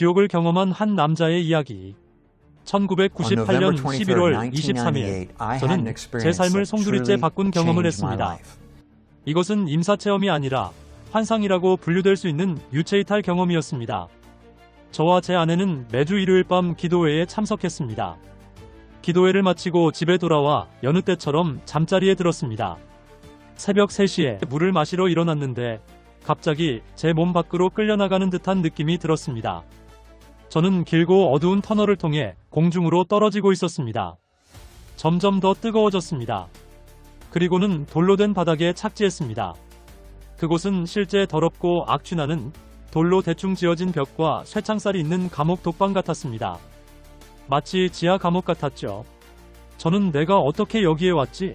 지옥을 경험한 한 남자의 이야기. 1998년 11월 23일 저는 제 삶을 송두리째 바꾼 경험을 했습니다. 이것은 임사체험이 아니라 환상이라고 분류될 수 있는 유체이탈 경험이었습니다. 저와 제 아내는 매주 일요일 밤 기도회에 참석했습니다. 기도회를 마치고 집에 돌아와 여느 때처럼 잠자리에 들었습니다. 새벽 3시에 물을 마시러 일어났는데 갑자기 제 몸 밖으로 끌려나가는 듯한 느낌이 들었습니다. 저는 길고 어두운 터널을 통해 공중으로 떨어지고 있었습니다. 점점 더 뜨거워졌습니다. 그리고는 돌로 된 바닥에 착지했습니다. 그곳은 실제 더럽고 악취나는 돌로 대충 지어진 벽과 쇠창살이 있는 감옥 독방 같았습니다. 마치 지하 감옥 같았죠. 저는 내가 어떻게 여기에 왔지?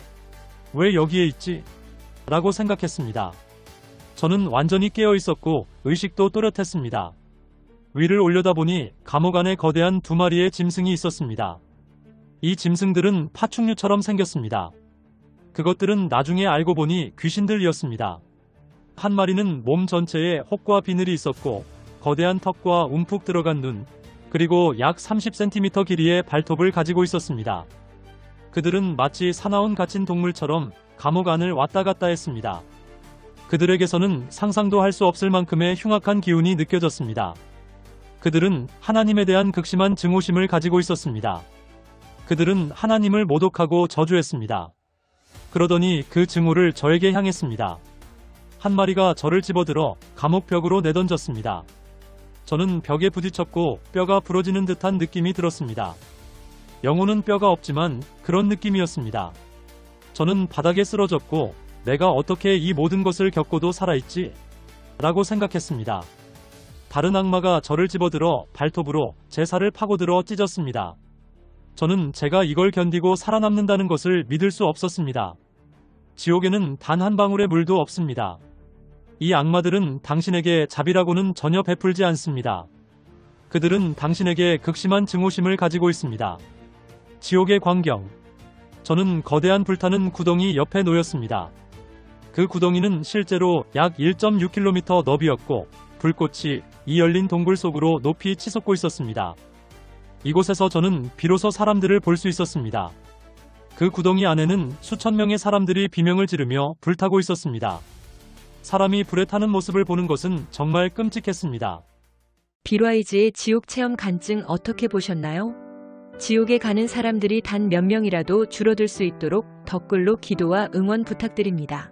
왜 여기에 있지? 라고 생각했습니다. 저는 완전히 깨어 있었고 의식도 또렷했습니다. 위를 올려다보니 감옥 안에 거대한 두 마리의 짐승이 있었습니다. 이 짐승들은 파충류처럼 생겼습니다. 그것들은 나중에 알고 보니 귀신들이었습니다. 한 마리는 몸 전체에 혹과 비늘이 있었고 거대한 턱과 움푹 들어간 눈, 그리고 약 30cm 길이의 발톱을 가지고 있었습니다. 그들은 마치 사나운 갇힌 동물처럼 감옥 안을 왔다 갔다 했습니다. 그들에게서는 상상도 할 수 없을 만큼의 흉악한 기운이 느껴졌습니다. 그들은 하나님에 대한 극심한 증오심을 가지고 있었습니다. 그들은 하나님을 모독하고 저주했습니다. 그러더니 그 증오를 저에게 향했습니다. 한 마리가 저를 집어들어 감옥 벽으로 내던졌습니다. 저는 벽에 부딪혔고 뼈가 부러지는 듯한 느낌이 들었습니다. 영혼은 뼈가 없지만 그런 느낌이었습니다. 저는 바닥에 쓰러졌고 내가 어떻게 이 모든 것을 겪고도 살아있지? 라고 생각했습니다. 다른 악마가 저를 집어들어 발톱으로 제 살을 파고들어 찢었습니다. 저는 제가 이걸 견디고 살아남는다는 것을 믿을 수 없었습니다. 지옥에는 단 한 방울의 물도 없습니다. 이 악마들은 당신에게 자비라고는 전혀 베풀지 않습니다. 그들은 당신에게 극심한 증오심을 가지고 있습니다. 지옥의 광경. 저는 거대한 불타는 구덩이 옆에 놓였습니다. 그 구덩이는 실제로 약 1.6km 너비였고 불꽃이 이 열린 동굴 속으로 높이 치솟고 있었습니다. 이곳에서 저는 비로소 사람들을 볼 수 있었습니다. 그 구덩이 안에는 수천 명의 사람들이 비명을 지르며 불타고 있었습니다. 사람이 불에 타는 모습을 보는 것은 정말 끔찍했습니다. 비라이즈의 지옥 체험 간증 어떻게 보셨나요? 지옥에 가는 사람들이 단 몇 명이라도 줄어들 수 있도록 댓글로 기도와 응원 부탁드립니다.